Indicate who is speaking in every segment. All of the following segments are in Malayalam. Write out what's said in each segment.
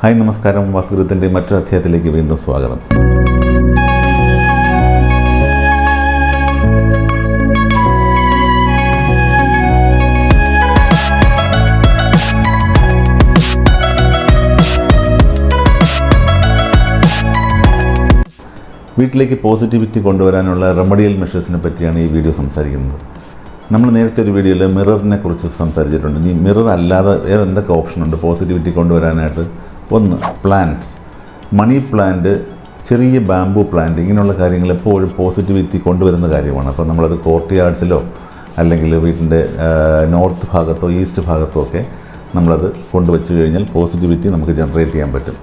Speaker 1: ഹായ് നമസ്കാരം. വാസ്തുഗൃഹത്തിന്റെ മറ്റൊരു അധ്യായത്തിലേക്ക് വീണ്ടും സ്വാഗതം. വീട്ടിലേക്ക് പോസിറ്റിവിറ്റി കൊണ്ടുവരാനുള്ള റെമഡിയൽ മെഷേഴ്സിനെ പറ്റിയാണ് ഈ വീഡിയോ സംസാരിക്കുന്നത്. നമ്മൾ നേരത്തെ ഒരു വീഡിയോയിൽ മിററിനെ കുറിച്ച് സംസാരിച്ചിട്ടുണ്ട്. ഇനി മിറർ അല്ലാതെ ഓപ്ഷൻ ഉണ്ട് പോസിറ്റിവിറ്റി കൊണ്ടുവരാനായിട്ട് ഒന്ന് പ്ലാന്റ്സ് മണി പ്ലാന്റ് ചെറിയ ബാംബു പ്ലാന്റ് ഇങ്ങനെയുള്ള കാര്യങ്ങൾ എപ്പോഴും പോസിറ്റിവിറ്റി കൊണ്ടുവരുന്ന കാര്യമാണ്. അപ്പോൾ നമ്മളത് കോർട്ട് യാർഡ്സിലോ അല്ലെങ്കിൽ വീട്ടിന്റെ നോർത്ത് ഭാഗത്തോ ഈസ്റ്റ് ഭാഗത്തോ ഒക്കെ നമ്മളത് കൊണ്ടുവച്ച് കഴിഞ്ഞാൽ പോസിറ്റിവിറ്റി നമുക്ക് ജനറേറ്റ് ചെയ്യാൻ പറ്റും.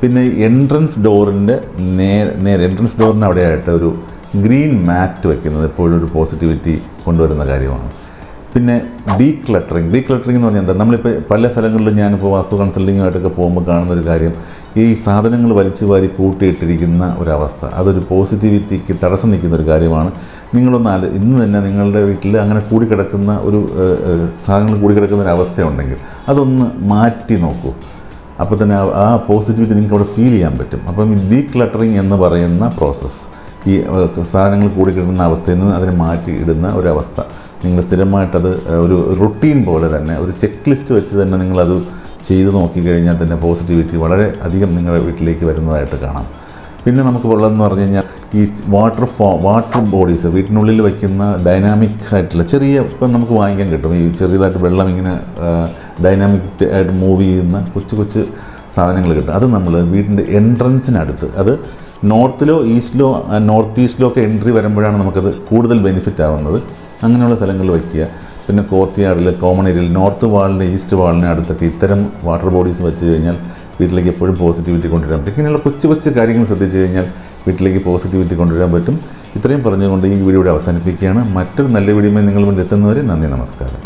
Speaker 1: പിന്നെ എൻട്രൻസ് ഡോറിന്റെ നേരെ എൻട്രൻസ് ഡോറിന് അവിടെയായിട്ട് ഒരു ഗ്രീൻ മാറ്റ് വയ്ക്കുന്നത് എപ്പോഴും ഒരു പോസിറ്റിവിറ്റി കൊണ്ടുവരുന്ന കാര്യമാണ്. പിന്നെ ഡീ ക്ലട്ടറിങ് ഡീ ക്ലട്ടറിങ് എന്ന് പറഞ്ഞാൽ എന്താ? നമ്മളിപ്പോൾ പല സ്ഥലങ്ങളിലും ഞാനിപ്പോൾ വാസ്തു കൺസൾട്ടിങ്ങുമായിട്ടൊക്കെ പോകുമ്പോൾ കാണുന്ന ഒരു കാര്യം ഈ സാധനങ്ങൾ വലിച്ചു വാരി കൂട്ടിയിട്ടിരിക്കുന്ന ഒരവസ്ഥ. അതൊരു പോസിറ്റിവിറ്റിക്ക് തടസ്സം നിൽക്കുന്ന ഒരു കാര്യമാണ്. നിങ്ങളൊന്ന് ഇന്ന് തന്നെ നിങ്ങളുടെ വീട്ടിൽ അങ്ങനെ കൂടിക്കിടക്കുന്ന ഒരു സാധനങ്ങൾ കൂടിക്കിടക്കുന്ന ഒരു അവസ്ഥയുണ്ടെങ്കിൽ അതൊന്ന് മാറ്റി നോക്കൂ. അപ്പോൾ തന്നെ ആ- ആ പോസിറ്റിവിറ്റി നിങ്ങൾക്ക് അവിടെ ഫീൽ ചെയ്യാൻ പറ്റും. അപ്പം ഈ ഡീ ക്ലട്ടറിങ് എന്ന് പറയുന്ന പ്രോസസ്സ് ഈ സാധനങ്ങൾ കൂടി കിട്ടുന്ന അവസ്ഥയിൽ നിന്ന് അതിനെ മാറ്റി ഇടുന്ന ഒരവസ്ഥ. നിങ്ങൾ സ്ഥിരമായിട്ടത് ഒരു റുട്ടീൻ പോലെ തന്നെ ഒരു ചെക്ക് ലിസ്റ്റ് വെച്ച് തന്നെ നിങ്ങളത് ചെയ്ത് നോക്കിക്കഴിഞ്ഞാൽ തന്നെ പോസിറ്റിവിറ്റി വളരെ അധികം നിങ്ങളുടെ വീട്ടിലേക്ക് വരുന്നതായിട്ട് കാണാം. പിന്നെ നമുക്ക് ഉള്ളതെന്ന് പറഞ്ഞു കഴിഞ്ഞാൽ ഈ വാട്ടർ ഫോ വാട്ടർ ബോഡീസ് വീട്ടിനുള്ളിൽ വയ്ക്കുന്ന ഡൈനാമിക് ആയിട്ടുള്ള ചെറിയ ഇപ്പം നമുക്ക് വാങ്ങിക്കാൻ കിട്ടും. ഈ ചെറിയതായിട്ട് വെള്ളം ഇങ്ങനെ ഡൈനാമിക് ആയിട്ട് മൂവ് ചെയ്യുന്ന കൊച്ചു കൊച്ചു സാധനങ്ങൾ കിട്ടും. അത് നമ്മൾ വീടിന്റെ എൻട്രൻസിനടുത്ത് അത് നോർത്തിലോ ഈസ്റ്റിലോ നോർത്ത് ഈസ്റ്റിലോ ഒക്കെ എൻട്രി വരുമ്പോഴാണ് നമുക്കത് കൂടുതൽ ബെനിഫിറ്റ് ആവുന്നത്. അങ്ങനെയുള്ള സ്ഥലങ്ങളിൽ വയ്ക്കുക. പിന്നെ കോർട്ട് യാർഡിൽ കോമൺ ഏരിയയിൽ നോർത്ത് വാളിന് ഈസ്റ്റ് വാളിന് അടുത്തൊക്കെ ഇത്തരം വാട്ടർ ബോഡീസ് വെച്ച് കഴിഞ്ഞാൽ വീട്ടിലേക്ക് എപ്പോഴും പോസിറ്റിവിറ്റി കൊണ്ടുവരാൻ പറ്റും. ഇങ്ങനെയുള്ള കൊച്ചു കൊച്ചു കാര്യങ്ങൾ ശ്രദ്ധിച്ചു കഴിഞ്ഞാൽ വീട്ടിലേക്ക് പോസിറ്റിവിറ്റി കൊണ്ടുവരാൻ പറ്റും. ഇത്രയും പറഞ്ഞുകൊണ്ട് ഈ വീഡിയോ ഇവിടെ അവസാനിപ്പിക്കുകയാണ്. മറ്റൊരു നല്ല വീഡിയോമായി നിങ്ങൾ മുന്നിൽ എത്തുന്നവരെ നന്ദി നമസ്കാരം.